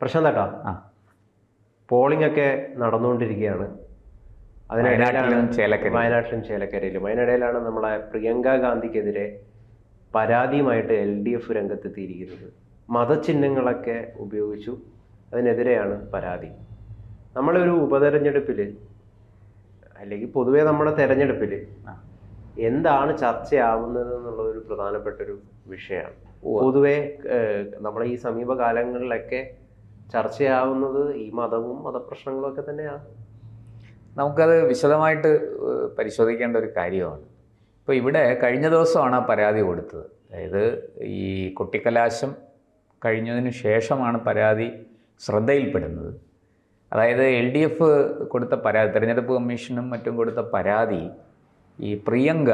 പ്രശാന്തേട്ടാ ആ. പോളിംഗ് ഒക്കെ നടന്നുകൊണ്ടിരിക്കുകയാണ് വയനാട്ടിലും ചേലക്കരയിലും. വയനാട്ടിലും ചേലക്കരയിലും. അതിനിടയിലാണ് നമ്മളെ പ്രിയങ്ക ഗാന്ധിക്കെതിരെ പരാതിയുമായിട്ട് എൽ ഡി എഫ് രംഗത്തെത്തിയിരിക്കുന്നത്. മതചിഹ്നങ്ങളൊക്കെ ഉപയോഗിച്ചു അതിനെതിരെയാണ് പരാതി. നമ്മളൊരു ഉപതെരഞ്ഞെടുപ്പിൽ അല്ലെങ്കിൽ പൊതുവേ നമ്മുടെ തെരഞ്ഞെടുപ്പിൽ എന്താണ് ചർച്ചയാവുന്നത് എന്നുള്ള ഒരു പ്രധാനപ്പെട്ട ഒരു വിഷയമാണ് പൊതുവേ പൊതുവെ നമ്മുടെ ഈ സമീപകാലങ്ങളിലൊക്കെ ചർച്ചയാവുന്നത് ഈ മതവും മതപ്രശ്നങ്ങളും ഒക്കെ തന്നെയാണ് നമുക്കത് വിശദമായിട്ട് പരിശോധിക്കേണ്ട ഒരു കാര്യമാണ്. ഇപ്പോൾ ഇവിടെ കഴിഞ്ഞ ദിവസമാണ് ആ പരാതി കൊടുത്തത്. അതായത് ഈ കുട്ടിക്കലാശം കഴിഞ്ഞതിന് ശേഷമാണ് പരാതി ശ്രദ്ധയിൽപ്പെടുന്നത്. അതായത് എൽ ഡി എഫ് കൊടുത്ത പരാതി തിരഞ്ഞെടുപ്പ് കമ്മീഷനും മറ്റും കൊടുത്ത പരാതി ഈ പ്രിയങ്ക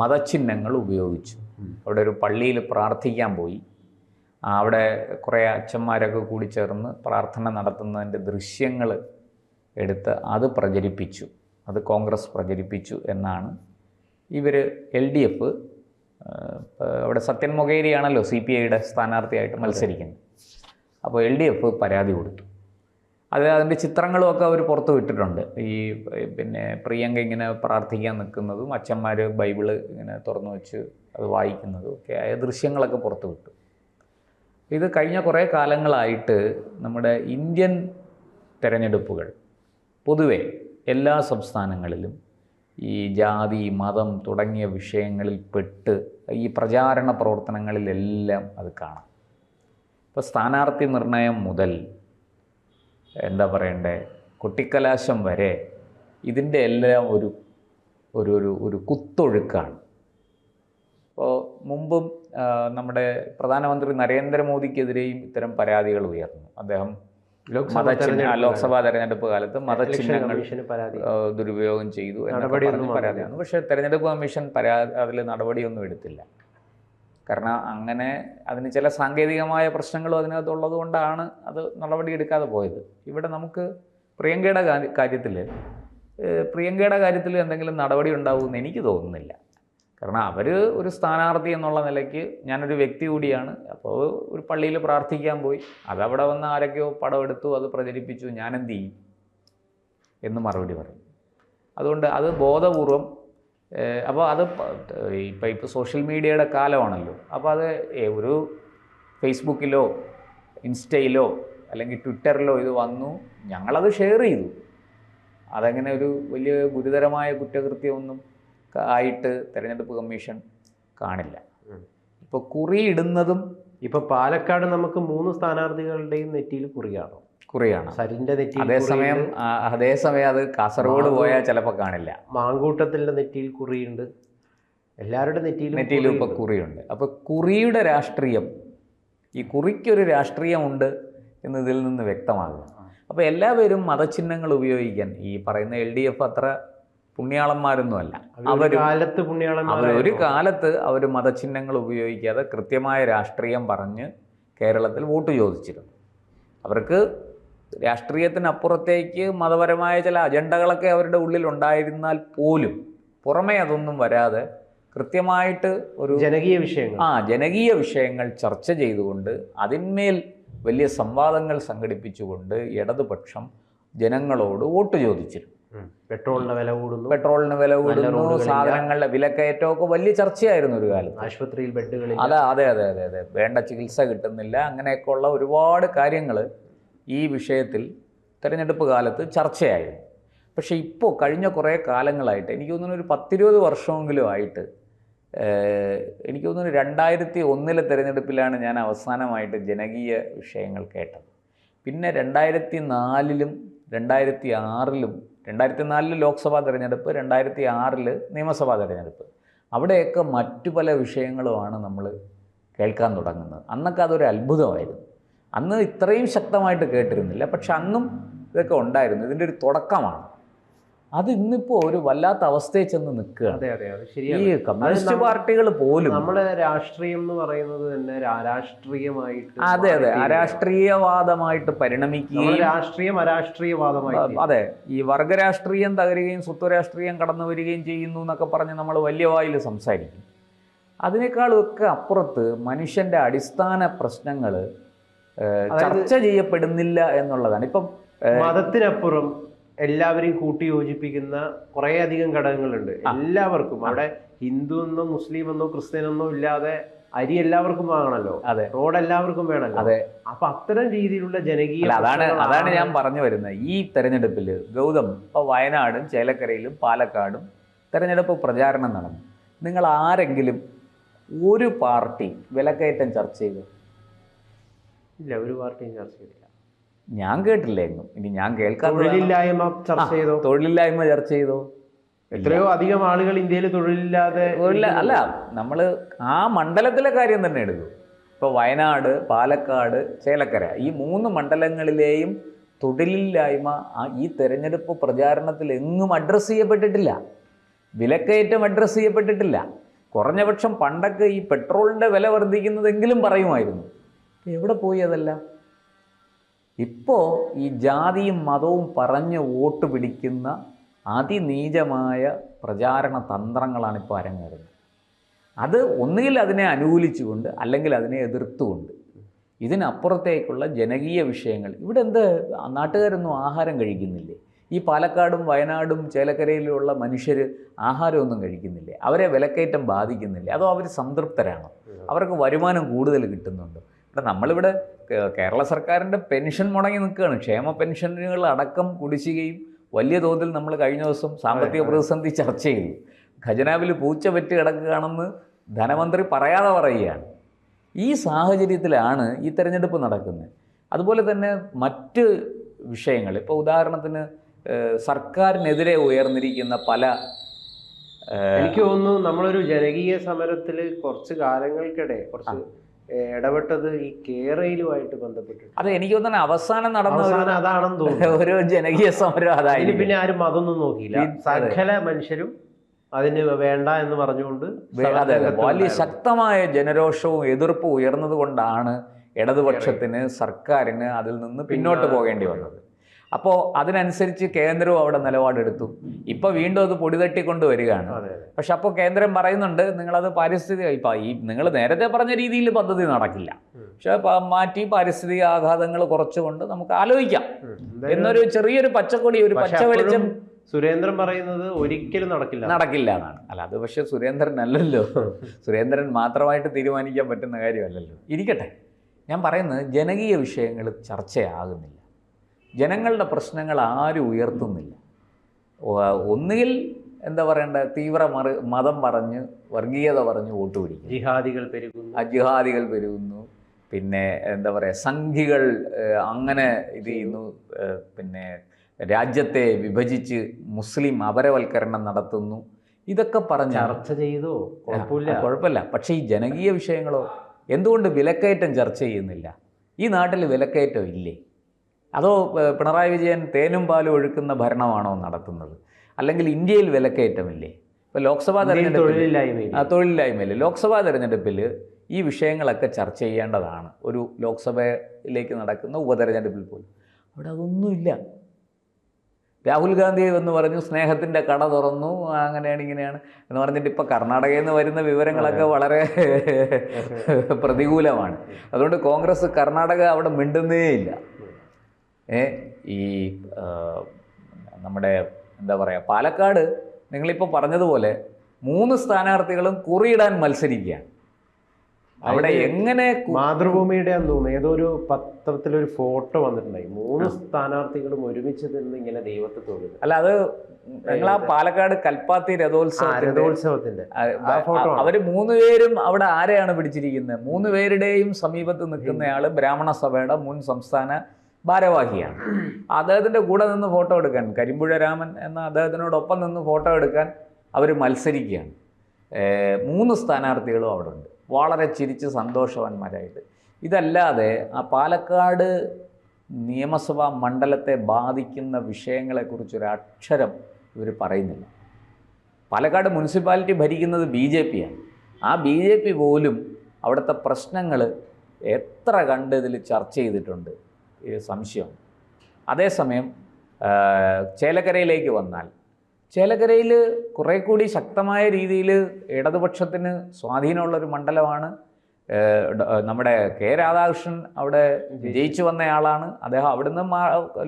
മതചിഹ്നങ്ങൾ ഉപയോഗിച്ചു. അവിടെ ഒരു പള്ളിയിൽ പ്രാർത്ഥിക്കാൻ പോയി. അവിടെ കുറേ അച്ഛന്മാരൊക്കെ കൂടി ചേർന്ന് പ്രാർത്ഥന നടത്തുന്നതിന്റെ ദൃശ്യങ്ങൾ എടുത്ത് അത് പ്രചരിപ്പിച്ചു. അത് കോൺഗ്രസ് പ്രചരിപ്പിച്ചു എന്നാണ് ഇവർ എൽ ഡി എഫ് അവിടെ സത്യൻ മൊകേരിയാണല്ലോ സി പി ഐയുടെ സ്ഥാനാർത്ഥിയായിട്ട് മത്സരിക്കുന്നത്. അപ്പോൾ എൽ ഡി എഫ് പരാതി കൊടുത്തു. അത് അതിന്റെ ചിത്രങ്ങളുമൊക്കെ അവർ പുറത്ത് വിട്ടിട്ടുണ്ട്. ഈ പിന്നെ പ്രിയങ്ക ഇങ്ങനെ പ്രാർത്ഥിക്കാൻ നിൽക്കുന്നതും അച്ഛന്മാർ ബൈബിൾ ഇങ്ങനെ തുറന്നു വെച്ച് അത് വായിക്കുന്നതും ഒക്കെ ആയ ദൃശ്യങ്ങളൊക്കെ പുറത്ത് വിട്ടു. ഇത് കഴിഞ്ഞ കുറേ കാലങ്ങളായിട്ട് നമ്മുടെ ഇന്ത്യൻ തെരഞ്ഞെടുപ്പുകൾ പൊതുവെ എല്ലാ സംസ്ഥാനങ്ങളിലും ഈ ജാതി മതം തുടങ്ങിയ വിഷയങ്ങളിൽ പെട്ട് ഈ പ്രചാരണ പ്രവർത്തനങ്ങളിലെല്ലാം അത് കാണാം. ഇപ്പോൾ സ്ഥാനാർത്ഥി നിർണയം മുതൽ എന്താ പറയണ്ടേ കുട്ടിക്കലാശം വരെ ഇതിന്റെ എല്ലാം ഒരു ഒരു ഒരു കുത്തൊഴുക്കാണ്. അപ്പോൾ മുമ്പും നമ്മുടെ പ്രധാനമന്ത്രി നരേന്ദ്രമോദിക്കെതിരെയും ഇത്തരം പരാതികൾ ഉയർന്നു. അദ്ദേഹം ലോക്സഭാ മതചിഹ്ന തെരഞ്ഞെടുപ്പ് ലോക്സഭാ തെരഞ്ഞെടുപ്പ് കാലത്ത് മതചിഹ്നങ്ങൾ ദുരുപയോഗം ചെയ്തു എന്നൊക്കെ പരാതിയാണ് പക്ഷേ തെരഞ്ഞെടുപ്പ് കമ്മീഷൻ പരാതി അതിൽ നടപടിയൊന്നും എടുത്തില്ല. കാരണം അങ്ങനെ അതിന് ചില സാങ്കേതികമായ പ്രശ്നങ്ങളും അതിനകത്തുള്ളത് കൊണ്ടാണ് അത് നടപടി എടുക്കാതെ പോയത്. ഇവിടെ നമുക്ക് പ്രിയങ്കയുടെ കാര്യത്തിൽ പ്രിയങ്കയുടെ കാര്യത്തിൽ എന്തെങ്കിലും നടപടി ഉണ്ടാവുമെന്ന് എനിക്ക് തോന്നുന്നില്ല. കാരണം അവർ ഒരു സ്ഥാനാർത്ഥി എന്നുള്ള നിലയ്ക്ക് ഞാനൊരു വ്യക്തി കൂടിയാണ്. അപ്പോൾ ഒരു പള്ളിയിൽ പ്രാർത്ഥിക്കാൻ പോയി. അതവിടെ വന്ന് ആരൊക്കെയോ പടം എടുത്തു അത് പ്രചരിപ്പിച്ചു. ഞാനെന്ത് ചെയ്യും? എന്ന് മറുപടി പറയും. അതുകൊണ്ട് അത് ബോധപൂർവം അപ്പോൾ അത് ഇപ്പം ഇപ്പോൾ സോഷ്യൽ മീഡിയയുടെ കാലമാണല്ലോ. അപ്പോൾ അത് ഒരു ഫേസ്ബുക്കിലോ ഇൻസ്റ്റയിലോ അല്ലെങ്കിൽ ട്വിറ്ററിലോ ഇത് വന്നു. ഞങ്ങളത് ഷെയർ ചെയ്തു. അതങ്ങനെ ഒരു വലിയ ഗുരുതരമായ കുറ്റകൃത്യമൊന്നും ആയിട്ട് തെരഞ്ഞെടുപ്പ് കമ്മീഷൻ കാണില്ല. ഇപ്പൊ ഇപ്പോൾ കുറി ഇടുന്നതും ഇപ്പൊ പാലക്കാട് നമുക്ക് മൂന്ന് സ്ഥാനാർത്ഥികളുടെയും നെറ്റിയിൽ കുറിയാണോ? കുറിയാണ്. സരിന്റെ നെറ്റി അതേസമയം അതേസമയം അത് കാസർഗോഡ് പോയാൽ ചിലപ്പോൾ കാണില്ല. മാങ്കൂട്ടത്തിന്റെ നെറ്റിയിൽ കുറിയുണ്ട്. എല്ലാവരുടെ നെറ്റിയിലും നെറ്റിയിലും ഇപ്പൊ കുറിയുണ്ട്. അപ്പൊ അപ്പോൾ കുറിയുടെ രാഷ്ട്രീയം ഈ കുറിക്കൊരു രാഷ്ട്രീയമുണ്ട് എന്ന് ഇതിൽ നിന്ന് വ്യക്തമാകുക അപ്പോൾ എല്ലാവരും മതചിഹ്നങ്ങൾ ഉപയോഗിക്കാൻ ഈ പറയുന്ന എൽ ഡി എഫ് അത്ര പുണ്യാളന്മാരൊന്നുമല്ല. അവർ കാലത്ത് അവർ ഒരു കാലത്ത് അവർ മതചിഹ്നങ്ങൾ ഉപയോഗിക്കാതെ കൃത്യമായ രാഷ്ട്രീയം പറഞ്ഞ് കേരളത്തിൽ വോട്ട് ചോദിച്ചിരുന്നു. അവർക്ക് രാഷ്ട്രീയത്തിനപ്പുറത്തേക്ക് മതപരമായ ചില അജണ്ടകളൊക്കെ അവരുടെ ഉള്ളിൽ ഉണ്ടായിരുന്നാൽ പോലും പുറമേ അതൊന്നും വരാതെ കൃത്യമായിട്ട് ഒരു ജനകീയ വിഷയങ്ങൾ. ആ ജനകീയ വിഷയങ്ങൾ ചർച്ച ചെയ്തുകൊണ്ട് അതിന്മേൽ വലിയ സംവാദങ്ങൾ സംഘടിപ്പിച്ചുകൊണ്ട് ഇടതുപക്ഷം ജനങ്ങളോട് വോട്ട് ചോദിച്ചിരുന്നു. പെട്രോളിന്റെ വില കൂടുന്നു. പെട്രോളിന് വില കൂടുന്നു. സാധനങ്ങളുടെ വിലക്കയറ്റമൊക്കെ വലിയ ചർച്ചയായിരുന്നു ഒരു കാലത്ത്. ആശുപത്രിയിൽ ബെഡുകളിൽ. അതെ അതെ അതെ അതെ അതെ. വേണ്ട ചികിത്സ കിട്ടുന്നില്ല. അങ്ങനെയൊക്കെ ഉള്ള ഒരുപാട് കാര്യങ്ങൾ ഈ വിഷയത്തിൽ തിരഞ്ഞെടുപ്പ് കാലത്ത് ചർച്ചയായിരുന്നു. പക്ഷേ ഇപ്പോൾ കഴിഞ്ഞ കുറേ കാലങ്ങളായിട്ട് എനിക്ക് തോന്നുന്നു ഒരു പത്തിരുപത് വർഷമെങ്കിലും ആയിട്ട് എനിക്ക് തോന്നുന്നു രണ്ടായിരത്തി ഒന്നിലെ തിരഞ്ഞെടുപ്പിലാണ് ഞാൻ അവസാനമായിട്ട് ജനകീയ വിഷയങ്ങൾ കേട്ടത്. പിന്നെ രണ്ടായിരത്തി നാലിലും രണ്ടായിരത്തി ആറിലും രണ്ടായിരത്തി നാലിൽ ലോക്സഭാ തിരഞ്ഞെടുപ്പ് രണ്ടായിരത്തി ആറിൽ നിയമസഭാ തിരഞ്ഞെടുപ്പ്. അവിടെയൊക്കെ മറ്റു പല വിഷയങ്ങളുമാണ് നമ്മൾ കേൾക്കാൻ തുടങ്ങുന്നത്. അന്നൊക്കെ അതൊരു അത്ഭുതമായിരുന്നു. അന്ന് ഇത്രയും ശക്തമായിട്ട് കേട്ടിരുന്നില്ല. പക്ഷെ അന്നും ഇതൊക്കെ ഉണ്ടായിരുന്നു. ഇതിന്റെ ഒരു തുടക്കമാണ്. അത് ഇന്നിപ്പോ ഒരു വല്ലാത്ത അവസ്ഥയിൽ ചെന്ന് നിൽക്കുകയാണ്. അതെ അതെ അത് ഈ കമ്മ്യൂണിസ്റ്റ് പാർട്ടികൾ പോലും നമ്മുടെ രാഷ്ട്രീയം എന്ന് പറയുന്നത് തന്നെ രാഷ്ട്രീയമായിട്ട് അതെ അതെ. അരാഷ്ട്രീയവാദമായിട്ട് പരിണമിക്കുകയും രാഷ്ട്രീയം അരാഷ്ട്രീയവാദമായി അതെ ഈ വർഗരാഷ്ട്രീയം തകരുകയും സ്വത്വരാഷ്ട്രീയം കടന്നു വരികയും ചെയ്യുന്നു എന്നൊക്കെ പറഞ്ഞ് നമ്മൾ വലിയ വായിൽ സംസാരിക്കും. അതിനേക്കാളൊക്കെ അപ്പുറത്ത് മനുഷ്യന്റെ അടിസ്ഥാന പ്രശ്നങ്ങൾ ചർച്ച ചെയ്യപ്പെടുന്നില്ല എന്നുള്ളതാണ്. ഇപ്പം മതത്തിനപ്പുറം എല്ലാവരെയും കൂട്ടി യോജിപ്പിക്കുന്ന കുറേ അധികം ഘടകങ്ങളുണ്ട് എല്ലാവർക്കും. അവിടെ ഹിന്ദു എന്നോ മുസ്ലിം എന്നോ ക്രിസ്ത്യൻ എന്നോ ഇല്ലാതെ അരി എല്ലാവർക്കും വാങ്ങണല്ലോ. അതെ. റോഡ് എല്ലാവർക്കും വേണമല്ലോ അതെ. അപ്പൊ അത്തരം രീതിയിലുള്ള ജനകീയ അതാണ് അതാണ് ഞാൻ പറഞ്ഞു വരുന്നത്. ഈ തെരഞ്ഞെടുപ്പിൽ ഗൗതം ഇപ്പൊ വയനാടും ചേലക്കരയിലും പാലക്കാടും തെരഞ്ഞെടുപ്പ് പ്രചാരണം നടന്നു. നിങ്ങൾ ആരെങ്കിലും ഒരു പാർട്ടി വിലക്കയറ്റം ചർച്ച ചെയ്തു? ഇല്ല ഒരു പാർട്ടിയും ചർച്ച ചെയ്തില്ല ഞാൻ കേട്ടില്ല എങ്ങും ഇനി ഞാൻ കേൾക്കാത്ത തൊഴിലില്ലായ്മ ചർച്ച ചെയ്തോ? തൊഴിലില്ലായ്മ ചർച്ച ചെയ്തോ? എത്രയോ അധികം ആളുകൾ ഇന്ത്യയിൽ തൊഴിലില്ലാതെ തൊഴില അല്ല നമ്മൾ ആ മണ്ഡലത്തിലെ കാര്യം തന്നെ എടുക്കും. ഇപ്പോൾ വയനാട് പാലക്കാട് ചേലക്കര ഈ മൂന്ന് മണ്ഡലങ്ങളിലെയും തൊഴിലില്ലായ്മ ഈ തെരഞ്ഞെടുപ്പ് പ്രചാരണത്തിൽ എങ്ങും അഡ്രസ്സ് ചെയ്യപ്പെട്ടിട്ടില്ല. വിലക്കയറ്റം അഡ്രസ്സ് ചെയ്യപ്പെട്ടിട്ടില്ല. കുറഞ്ഞപക്ഷം പണ്ടൊക്കെ ഈ പെട്രോളിന്റെ വില വർദ്ധിക്കുന്നതെങ്കിലും പറയുമായിരുന്നു. എവിടെ പോയി അതെല്ലാം? ഇപ്പോൾ ഈ ജാതിയും മതവും പറഞ്ഞ് വോട്ട് പിടിക്കുന്ന അതിനീചമായ പ്രചാരണ തന്ത്രങ്ങളാണ് ഇപ്പോൾ അരങ്ങേറുന്നത്. അത് ഒന്നുകിൽ അതിനെ അനുകൂലിച്ചുകൊണ്ട് അല്ലെങ്കിൽ അതിനെ എതിർത്തുകൊണ്ട് ഇതിനപ്പുറത്തേക്കുള്ള ജനകീയ വിഷയങ്ങൾ. ഇവിടെ എന്ത് നാട്ടുകാരൊന്നും ആഹാരം കഴിക്കുന്നില്ലേ? ഈ പാലക്കാടും വയനാടും ചേലക്കരയിലുള്ള മനുഷ്യർ ആഹാരമൊന്നും കഴിക്കുന്നില്ലേ? അവരെ വിലക്കയറ്റം ബാധിക്കുന്നില്ലേ? അതോ അവർ സംതൃപ്തരാണോ? അവർക്ക് വരുമാനം കൂടുതൽ കിട്ടുന്നുണ്ടോ? ഇവിടെ നമ്മളിവിടെ കേരള സർക്കാരിന്റെ പെൻഷൻ മുടങ്ങി നിൽക്കുകയാണ്. ക്ഷേമ പെൻഷനുകൾ അടക്കം കുടിശ്ശികയും വലിയ തോതിൽ നമ്മൾ കഴിഞ്ഞ ദിവസം സാമ്പത്തിക പ്രതിസന്ധി ചർച്ച ചെയ്തു. ഖജനാവിൽ പൂച്ച വെറ്റ് കിടക്കുകയാണെന്ന് ധനമന്ത്രി പറയാതെ പറയുകയാണ്. ഈ സാഹചര്യത്തിലാണ് ഈ തെരഞ്ഞെടുപ്പ് നടക്കുന്നത്. അതുപോലെ തന്നെ മറ്റ് വിഷയങ്ങൾ. ഇപ്പോൾ ഉദാഹരണത്തിന് സർക്കാരിനെതിരെ ഉയർന്നിരിക്കുന്ന പല എനിക്ക് തോന്നുന്നു നമ്മളൊരു ജനകീയ സമരത്തിൽ കുറച്ച് കാലങ്ങൾക്കിടെ കുറച്ച് ഇടപെട്ടത് ഈ കേരളയിലുമായിട്ട് ബന്ധപ്പെട്ടിട്ട് അത് എനിക്ക് തോന്നുന്നു അവസാനം നടന്ന അതാണെന്ന് തോന്നുന്നു. ഒരു ജനകീയ സമരം അതായത് പിന്നെ ആരും അതൊന്നും നോക്കിയില്ല. സകല മനുഷ്യരും അതിന് വേണ്ട എന്ന് പറഞ്ഞുകൊണ്ട് വലിയ ശക്തമായ ജനരോഷവും എതിർപ്പും ഉയർന്നതുകൊണ്ടാണ് ഇടതുപക്ഷത്തിന് സർക്കാരിന് അതിൽ നിന്ന് പിന്നോട്ട് പോകേണ്ടി വന്നത്. അപ്പോൾ അതിനനുസരിച്ച് കേന്ദ്രവും അവിടെ നിലപാടെടുത്തു. ഇപ്പോൾ വീണ്ടും അത് പൊടി പൊടിതട്ടിക്കൊണ്ട് വരികയാണ്. പക്ഷെ അപ്പോൾ കേന്ദ്രം പറയുന്നുണ്ട് നിങ്ങളത് പാരിസ്ഥിതിക ഇപ്പം ഈ നിങ്ങൾ നേരത്തെ പറഞ്ഞ രീതിയിൽ പദ്ധതി നടക്കില്ല. പക്ഷേ മാറ്റി പാരിസ്ഥിതിക ആഘാതങ്ങൾ കുറച്ചുകൊണ്ട് നമുക്ക് ആലോചിക്കാം. എന്നൊരു ചെറിയൊരു പച്ചക്കൊടി ഒരു പച്ച വെളിച്ചം സുരേന്ദ്രൻ പറയുന്നത് ഒരിക്കലും നടക്കില്ല. നടക്കില്ല എന്നാണ്. അല്ല അത് പക്ഷെ സുരേന്ദ്രൻ അല്ലല്ലോ സുരേന്ദ്രൻ മാത്രമായിട്ട് തീരുമാനിക്കാൻ പറ്റുന്ന കാര്യമല്ലല്ലോ. ഇരിക്കട്ടെ. ഞാൻ പറയുന്നത് ജനകീയ വിഷയങ്ങൾ ചർച്ചയാകുന്നില്ല. ജനങ്ങളുടെ പ്രശ്നങ്ങൾ ആരും ഉയർത്തുന്നില്ല. ഒന്നുകിൽ എന്താ പറയണ്ട തീവ്ര മറ മതം പറഞ്ഞ് വർഗീയത പറഞ്ഞ് വോട്ട് പിടിക്കും. ജിഹാദികൾ പെരുകുന്നു. അജിഹാദികൾ പെരുകുന്നു. പിന്നെ എന്താ പറയുക സംഘികൾ അങ്ങനെ ഇത് ചെയ്യുന്നു. പിന്നെ രാജ്യത്തെ വിഭജിച്ച് മുസ്ലിം അപരവൽക്കരണം നടത്തുന്നു. ഇതൊക്കെ പറഞ്ഞ ചർച്ച ചെയ്തോ? കുഴപ്പമില്ല. കുഴപ്പമില്ല. പക്ഷേ ഈ ജനകീയ വിഷയങ്ങളോ എന്തുകൊണ്ട് വിലക്കയറ്റം ചർച്ച ചെയ്യുന്നില്ല? ഈ നാട്ടിൽ വിലക്കയറ്റം ഇല്ലേ? അതോ പിണറായി വിജയൻ തേനും പാലും ഒഴുക്കുന്ന ഭരണമാണോ നടത്തുന്നത്? അല്ലെങ്കിൽ ഇന്ത്യയിൽ വിലക്കയറ്റമില്ലേ? ഇപ്പോൾ ലോക്സഭാ തെരഞ്ഞെടുപ്പ് തെരഞ്ഞെടുപ്പിൽ തൊഴിലില്ലായ്മയിൽ ലോക്സഭാ തെരഞ്ഞെടുപ്പിൽ ഈ വിഷയങ്ങളൊക്കെ ചർച്ച ചെയ്യേണ്ടതാണ്. ഒരു ലോക്സഭയിലേക്ക് നടക്കുന്ന ഉപതെരഞ്ഞെടുപ്പിൽ പോലും. അവിടെ അതൊന്നുമില്ല. രാഹുൽ ഗാന്ധി എന്ന് പറഞ്ഞു സ്നേഹത്തിന്റെ കട തുറന്നു അങ്ങനെയാണ് ഇങ്ങനെയാണ് എന്ന് പറഞ്ഞിട്ട് ഇപ്പോൾ കർണാടകയിൽ നിന്ന് വരുന്ന വിവരങ്ങളൊക്കെ വളരെ പ്രതികൂലമാണ്. അതുകൊണ്ട് കോൺഗ്രസ് കർണാടക അവിടെ മിണ്ടുന്നേയില്ല. ഏ ഈ നമ്മുടെ എന്താ പറയുക പാലക്കാട് നിങ്ങളിപ്പോൾ പറഞ്ഞതുപോലെ മൂന്ന് സ്ഥാനാർത്ഥികളും കുറിയിടാൻ മത്സരിക്കുകയാണ്. അവിടെ എങ്ങനെ മാതൃഭൂമിയുടെ തോന്നുന്നു. ഏതോ ഒരു പത്രത്തിലൊരു ഫോട്ടോ വന്നിട്ടുണ്ടായി. മൂന്ന് സ്ഥാനാർത്ഥികളും ഒരുമിച്ച് നിന്ന് ഇങ്ങനെ ദൈവത്തെ തോന്നുന്നു അല്ല അത് ഞങ്ങൾ ആ പാലക്കാട് കൽപ്പാത്തി രഥോത്സവത്തിന്റെ. അവർ മൂന്ന് പേരും അവിടെ ആരെയാണ് പിടിച്ചിരിക്കുന്നത്? മൂന്ന് പേരുടെയും സമീപത്ത് നിൽക്കുന്നയാൾ ബ്രാഹ്മണ സഭയുടെ മുൻ സംസ്ഥാന ഭാരവാഹിയാണ്. അദ്ദേഹത്തിന്റെ കൂടെ നിന്ന് ഫോട്ടോ എടുക്കാൻ കരിമ്പുഴ രാമൻ എന്ന അദ്ദേഹത്തിനോടൊപ്പം നിന്ന് ഫോട്ടോ എടുക്കാൻ അവർ മത്സരിക്കുകയാണ്. മൂന്ന് സ്ഥാനാർത്ഥികളും അവിടെ ഉണ്ട് വളരെ ചിരിച്ച് സന്തോഷവാന്മാരായിട്ട്. ഇതല്ലാതെ ആ പാലക്കാട് നിയമസഭാ മണ്ഡലത്തെ ബാധിക്കുന്ന വിഷയങ്ങളെക്കുറിച്ചൊരു അക്ഷരം ഇവർ പറയുന്നില്ല. പാലക്കാട് മുനിസിപ്പാലിറ്റി ഭരിക്കുന്നത് ബി ജെ പിയാണ്. ആ ബി ജെ പി പോലും അവിടുത്തെ പ്രശ്നങ്ങൾ എത്ര കണ്ട് ഇതിൽ ചർച്ച ചെയ്തിട്ടുണ്ട്. സംശയം. അതേസമയം ചേലക്കരയിലേക്ക് വന്നാൽ ചേലക്കരയിൽ കുറേ കൂടി ശക്തമായ രീതിയിൽ ഇടതുപക്ഷത്തിന് സ്വാധീനമുള്ളൊരു മണ്ഡലമാണ് നമ്മുടെ കെ രാധാകൃഷ്ണൻ അവിടെ ജയിച്ചു വന്നയാളാണ്. അദ്ദേഹം അവിടുന്ന്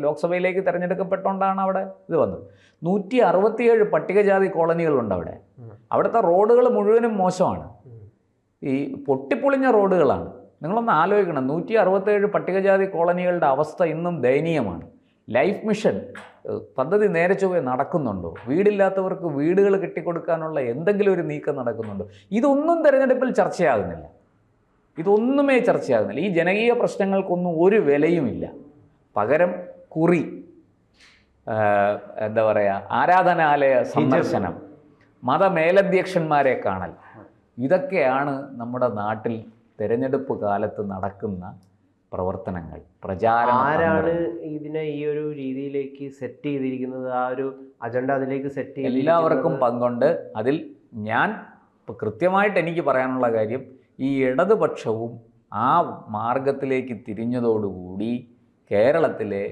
ലോക്സഭയിലേക്ക് തിരഞ്ഞെടുക്കപ്പെട്ടുകൊണ്ടാണ് അവിടെ ഇത് വന്നത്. നൂറ്റി അറുപത്തിയേഴ് പട്ടികജാതി കോളനികളുണ്ട് അവിടെ. അവിടുത്തെ റോഡുകൾ മുഴുവനും മോശമാണ്. ഈ പൊട്ടിപ്പൊളിഞ്ഞ റോഡുകളാണ്. നിങ്ങളൊന്ന് ആലോചിക്കണം. നൂറ്റി അറുപത്തേഴ് പട്ടികജാതി കോളനികളുടെ അവസ്ഥ ഇന്നും ദയനീയമാണ്. ലൈഫ് മിഷൻ പദ്ധതി നേരെ ചൊവ്വേ നടക്കുന്നുണ്ടോ? വീടില്ലാത്തവർക്ക് വീടുകൾ കെട്ടിക്കൊടുക്കാനുള്ള എന്തെങ്കിലും ഒരു നീക്കം നടക്കുന്നുണ്ടോ? ഇതൊന്നും തിരഞ്ഞെടുപ്പിൽ ചർച്ചയാകുന്നില്ല. ഇതൊന്നുമേ ചർച്ചയാകുന്നില്ല. ഈ ജനകീയ പ്രശ്നങ്ങൾക്കൊന്നും ഒരു വിലയുമില്ല. പകരം കുറി എന്താ പറയുക ആരാധനാലയ സന്ദർശനം മതമേലധ്യക്ഷന്മാരെ കാണൽ. ഇതൊക്കെയാണ് നമ്മുടെ നാട്ടിൽ തെരഞ്ഞെടുപ്പ് കാലത്ത് നടക്കുന്ന പ്രവർത്തനങ്ങൾ പ്രചാരണം ആരാണ് ഇതിനെ ഈ ഒരു രീതിയിലേക്ക് സെറ്റ് ചെയ്തിരിക്കുന്നത്? ആ ഒരു അജണ്ട അതിലേക്ക് സെറ്റ് ചെയ്ത് എല്ലാവർക്കും പങ്കുണ്ട്. അതിൽ ഞാൻ ഇപ്പോൾ കൃത്യമായിട്ട് എനിക്ക് പറയാനുള്ള കാര്യം ഈ ഇടതുപക്ഷവും ആ മാർഗത്തിലേക്ക് തിരിഞ്ഞതോടുകൂടി കേരളത്തിലെ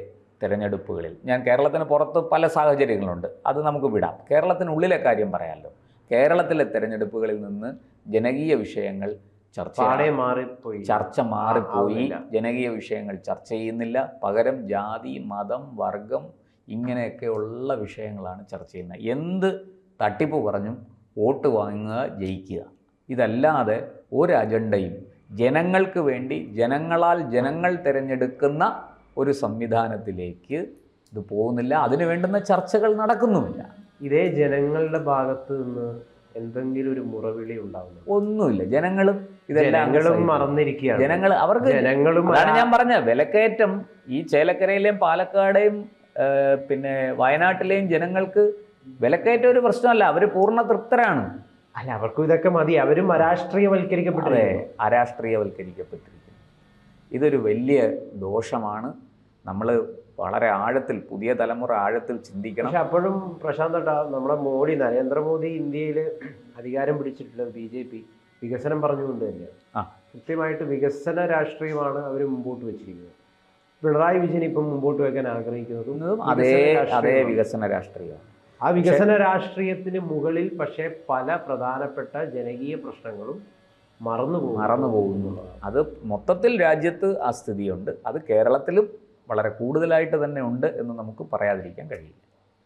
തിരഞ്ഞെടുപ്പുകളിൽ ഞാൻ കേരളത്തിന് പുറത്ത് പല സാഹചര്യങ്ങളുണ്ട് അത് നമുക്ക് വിടാം. കേരളത്തിനുള്ളിലെ കാര്യം പറയാമല്ലോ കേരളത്തിലെ തിരഞ്ഞെടുപ്പുകളിൽ നിന്ന് ജനകീയ വിഷയങ്ങൾ ചർച്ച മാറിപ്പോയി. ചർച്ച മാറിപ്പോയി. ജനകീയ വിഷയങ്ങൾ ചർച്ച ചെയ്യുന്നില്ല. പകരം ജാതി മതം വർഗം ഇങ്ങനെയൊക്കെയുള്ള വിഷയങ്ങളാണ് ചർച്ച ചെയ്യുന്നത്. എന്ത് തട്ടിപ്പ് പറഞ്ഞും വോട്ട് വാങ്ങുക ജയിക്കുക. ഇതല്ലാതെ ഒരു അജണ്ടയും ജനങ്ങൾക്ക് വേണ്ടി ജനങ്ങളാൽ ജനങ്ങൾ തിരഞ്ഞെടുക്കുന്ന ഒരു സംവിധാനത്തിലേക്ക് ഇത് പോകുന്നില്ല. അതിന് വേണ്ടുന്ന ചർച്ചകൾ നടക്കുന്നുമില്ല. ഇതേ ജനങ്ങളുടെ ഭാഗത്ത് നിന്ന് എന്തെങ്കിലും ഒരു മുറവിളി ഉണ്ടാവുന്നു ഒന്നുമില്ല. ജനങ്ങളും ജനങ്ങളും മറന്നിരിക്കുകയാണ്. ജനങ്ങൾ അവർക്ക് ജനങ്ങളും അതാണ് ഞാൻ പറഞ്ഞ വിലക്കയറ്റം ഈ ചേലക്കരയിലെയും പാലക്കാടെയും പിന്നെ വയനാട്ടിലെയും ജനങ്ങൾക്ക് വിലക്കയറ്റം ഒരു പ്രശ്നമല്ല. അവർ പൂർണ തൃപ്തരാണ്. അല്ല അവർക്കും ഇതൊക്കെ മതി. അവരും അരാഷ്ട്രീയവൽക്കരിക്കപ്പെട്ടു അരാഷ്ട്രീയവൽക്കരിക്കപ്പെട്ടിരിക്കുന്നു. ഇതൊരു വലിയ ദോഷമാണ്. നമ്മൾ വളരെ ആഴത്തിൽ പുതിയ തലമുറ ആഴത്തിൽ ചിന്തിക്കണം. പക്ഷെ അപ്പോഴും പ്രശാന്ത് നമ്മുടെ മോഡി നരേന്ദ്രമോദി ഇന്ത്യയിൽ അധികാരം പിടിച്ചിട്ടുള്ളത് ബി ജെ പി. വികസനം പറഞ്ഞുകൊണ്ട് തന്നെയാണ്. കൃത്യമായിട്ട് വികസന രാഷ്ട്രീയമാണ് അവർ മുമ്പോട്ട് വെച്ചിരിക്കുന്നത്. പിണറായി വിജയൻ ഇപ്പം മുമ്പോട്ട് വെക്കാൻ ആഗ്രഹിക്കുന്നതും അതേ അതേ. വികസന രാഷ്ട്രീയമാണ്. ആ വികസന രാഷ്ട്രീയത്തിന് മുകളിൽ പക്ഷേ പല പ്രധാനപ്പെട്ട ജനകീയ പ്രശ്നങ്ങളും മറന്നു പോകും മറന്നു പോകുന്നു. അത് മൊത്തത്തിൽ രാജ്യത്ത് ആ സ്ഥിതിയുണ്ട്. അത് കേരളത്തിലും വളരെ കൂടുതലായിട്ട് തന്നെ ഉണ്ട് എന്ന് നമുക്ക് പറയാതിരിക്കാൻ കഴിയില്ല.